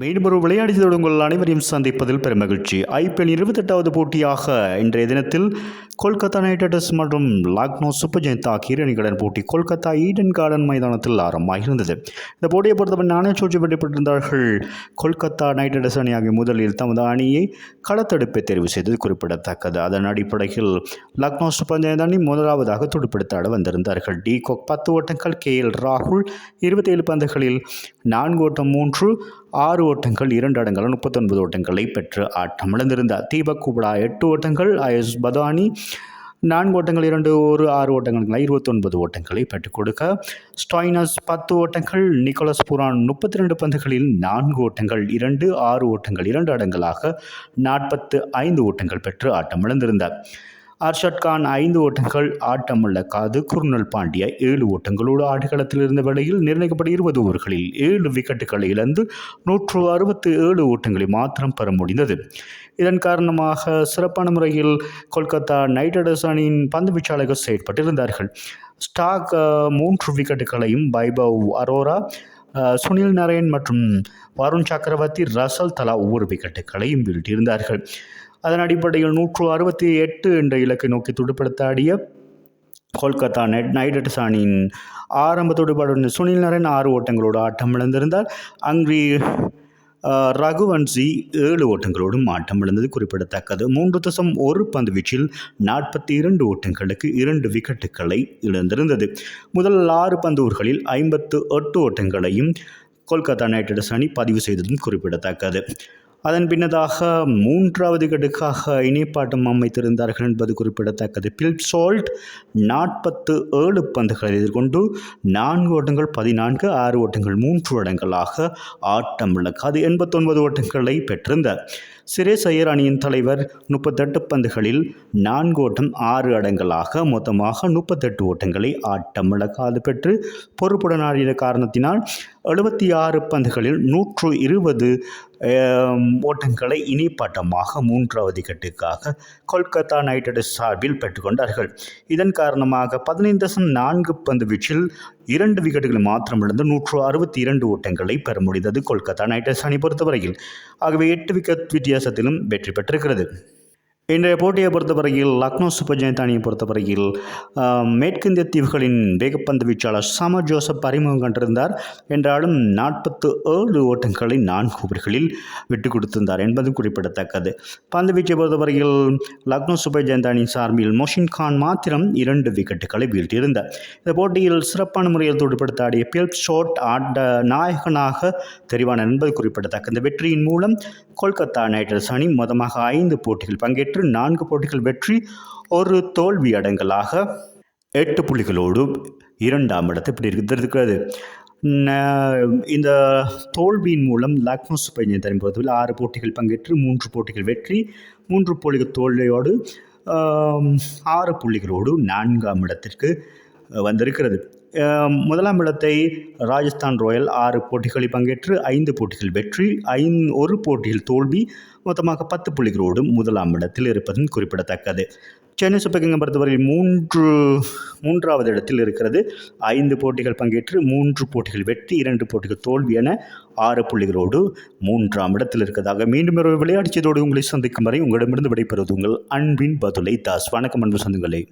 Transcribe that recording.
மீண்டும் ஒரு விளையாடியதோடு உங்கள் அனைவரையும் சந்திப்பதில் பெருமகிழ்ச்சி. ஐபிஎல் இருபத்தெட்டாவது போட்டியாக இன்றைய தினத்தில் கொல்கத்தா நைட் ரைடர்ஸ் மற்றும் லக்னோ சூப்பர் ஜெயந்த் ஆகிய அணிகளுடன் போட்டி கொல்கத்தா ஈடன் கார்டன் மைதானத்தில் ஆரம்பமாகியிருந்தது இந்த போட்டியை பொறுத்தவரை நானே சூழ்ச்சி வெற்றிப்பட்டிருந்தார்கள் கொல்கத்தா நைட் ரைடர்ஸ் அணி ஆகிய முதலில் தமது அணியை களத்தடுப்பை தெரிவு செய்தது குறிப்பிடத்தக்கது. அதன் அடிப்படையில் லக்னோ சூப்பர் ஜெயந்த் அணி முதலாவதாக துடுப்படுத்த ஆட வந்திருந்தார்கள். டி கோக் பத்து ஓட்டங்கள் கே எல் ராகுல் இருபத்தேழு பந்துகளில் நான்கு ஓட்டம் மூன்று ஆறு ஓட்டங்கள் இரண்டு அடங்கல் முப்பத்தொன்பது ஓட்டங்களை பெற்று ஆட்டமிழந்திருந்தார் தீபக் குப்டா எட்டு ஓட்டங்கள் ஆயுஷ் பதானி நான்கு ஓட்டங்கள் இரண்டு ஒரு ஆறு ஓட்டங்கள் இருபத்தொன்பது ஓட்டங்களை பெற்றுக் கொடுக்க. ஸ்டாய்னஸ் பத்து ஓட்டங்கள் நிக்கோலஸ் புரான் முப்பத்தி ரெண்டு பந்துகளில் நான்கு ஓட்டங்கள் இரண்டு ஆறு ஓட்டங்கள் இரண்டு அடங்கலாக நாற்பத்து ஐந்து ஓட்டங்கள் பெற்று ஆட்டமிழந்திருந்தார் அர்ஷத் கான் ஐந்து ஓட்டங்கள் ஆட்டமுள்ள காது குர்னல் பாண்டியா ஏழு ஓட்டங்களோடு ஆடுகளத்தில் இருந்த வேளையில் நிர்ணயிக்கப்பட்ட இருபது ஓவர்களில் ஏழு விக்கெட்டுகளை இழந்து நூற்று அறுபத்து ஏழு ஓட்டங்களை மாத்திரம் பெற முடிந்தது. இதன் காரணமாக சிறப்பான முறையில் கொல்கத்தா நைட் ரைடர்ஸ் அணியின் பந்து வீச்சாளர்கள் செயற்பட்டிருந்தார்கள். ஸ்டாக் மூன்று விக்கெட்டுகளையும் பைபவ் அரோரா சுனில் நரேன் மற்றும் வருண் சக்கரவர்த்தி ரசல் தலா ஒவ்வொரு விக்கெட்டுகளையும் வீழ்த்தியிருந்தார்கள். அதன் அடிப்படையில் நூற்று அறுபத்தி எட்டு என்ற இலக்கை நோக்கி துடுப்படுத்தாடிய கொல்கத்தா நைட் நைட் அணியின் ஆரம்ப துடுப்பாளர் சுனில் நரேன் ஆறு ஓட்டங்களோடு ஆட்டம் இழந்திருந்தார். அங்ரி ரகுவன்சி ஏழு ஓட்டங்களோடும் ஆட்டம் இழந்தது குறிப்பிடத்தக்கது. மூன்று தசம் ஒரு பந்து வீச்சில் நாற்பத்தி இரண்டு ஓட்டங்களுக்கு இரண்டு விக்கெட்டுகளை இழந்திருந்தது. முதல் ஆறு பந்தூர்களில் ஐம்பத்து எட்டு ஓட்டங்களையும் கொல்கத்தா நைட் ரைடர்ஸ் அணி பதிவு செய்ததும் குறிப்பிடத்தக்கது. அதன் பின்னதாக மூன்றாவது கடுக்காக இணைப்பாட்டம் அமைத்திருந்தார்கள் என்பது குறிப்பிடத்தக்கது. பில் சோல்ட் நாற்பத்து ஏழு பந்துகளை எதிர்கொண்டு நான்கு ஓட்டங்கள் பதினான்கு ஆறு ஓட்டங்கள் மூன்று ஓட்டங்களாக ஆட்டம் இழக்காது எண்பத்தொன்பது ஓட்டங்களை பெற்றிருந்தார். சிரேஸ் ஐயர் அணியின் தலைவர் முப்பத்தெட்டு பந்துகளில் நான்கு ஓட்டம் ஆறு அடங்கலாக மொத்தமாக முப்பத்தெட்டு ஓட்டங்களை ஆட்டம் இழக்காது பெற்று பொறுப்புடன் ஆடிய காரணத்தினால் எழுபத்தி ஆறு பந்துகளில் நூற்று இருபது ஓட்டங்களை இனிப்பாட்டமாக மூன்றாவது கட்டுக்காக கொல்கத்தா நைட் ரைடர்ஸ் சார்பில் பெற்றுக்கொண்டார்கள். இதன் காரணமாக பதினைந்து தசம் நான்கு பந்து வீச்சில் இரண்டு விக்கெட்டுகள் மாத்திரம் இழந்து நூற்று அறுபத்தி இரண்டு ஓட்டங்களை பெற முடிந்தது கொல்கத்தா நைட் ரைடர்ஸ் அணி பொறுத்தவரையில். ஆகவே எட்டு விக்கெட் வித்தியாசத்திலும் வெற்றி பெற்றிருக்கிறது. இன்றைய போட்டியை பொறுத்தவரையில் லக்னோ சூப்பர் ஜெயந்த் அணியை பொறுத்தவரையில் மேற்கிந்திய தீவுகளின் வேகப்பந்து வீச்சாளர் சம ஜோசப் அறிமுகம் கண்டிருந்தார். என்றாலும் நாற்பத்து ஏழு ஓட்டங்களை நான்கு ஓவர்களில் விட்டு கொடுத்திருந்தார் என்பது குறிப்பிடத்தக்கது. பந்து வீச்சை பொறுத்தவரையில் லக்னோ சூப்பர் ஜெயந்த் அணியின் சார்பில் மொஷின் கான் மாத்திரம் இரண்டு விக்கெட்டுகளை வீழ்த்தியிருந்தார். இந்த போட்டியில் சிறப்பான முறையில் துடுப்படுத்த ஆடிய பில் ஷோட் ஆட்ட நாயகனாக தெரிவான என்பது குறிப்பிடத்தக்க இந்த வெற்றியின் மூலம் கொல்கத்தா நைட் ரைடர்ஸ் அணி மொத்தமாக ஐந்து போட்டிகள் பங்கேற்று நான்கு போட்டிகள் வெற்றி ஒரு தோல்வி அடங்கலாக எட்டு புள்ளிகளோடு இரண்டாம் இடத்தை பிடித்திருக்கிறது. இருக்கிறது இந்த தோல்வியின் மூலம் லக்னோ சூப்பர் ஜெயந்த் ஆறு போட்டிகள் பங்கேற்று மூன்று போட்டிகள் வெற்றி மூன்று போட்டிகள் தோல்வியோடு ஆறு புள்ளிகளோடு நான்காம் இடத்திற்கு வந்திருக்கிறது. முதலாம் இடத்தை ராஜஸ்தான் ராயல் ஆறு போட்டிகளில் பங்கேற்று ஐந்து போட்டிகள் வெற்றி ஐந் ஒரு போட்டியில் தோல்வி மொத்தமாக பத்து புள்ளிகளோடு முதலாம் இடத்தில் இருப்பதும் குறிப்பிடத்தக்கது. சென்னை சூப்பர் கிங்கை பொறுத்தவரையில் மூன்று மூன்றாவது இடத்தில் இருக்கிறது. ஐந்து போட்டிகள் பங்கேற்று மூன்று போட்டிகள் வெற்றி இரண்டு போட்டிகள் தோல்வி என ஆறு புள்ளிகளோடு மூன்றாம் இடத்தில் இருக்கிறதாக. மீண்டும் ஒரு விளையாட்டுச்சதோடு உங்களை சந்திக்கும் வரை உங்களிடமிருந்து விடைபெறுவது உங்கள் அன்பின் பதுலை தாஸ். வணக்கம் அன்பு சொந்தங்களே.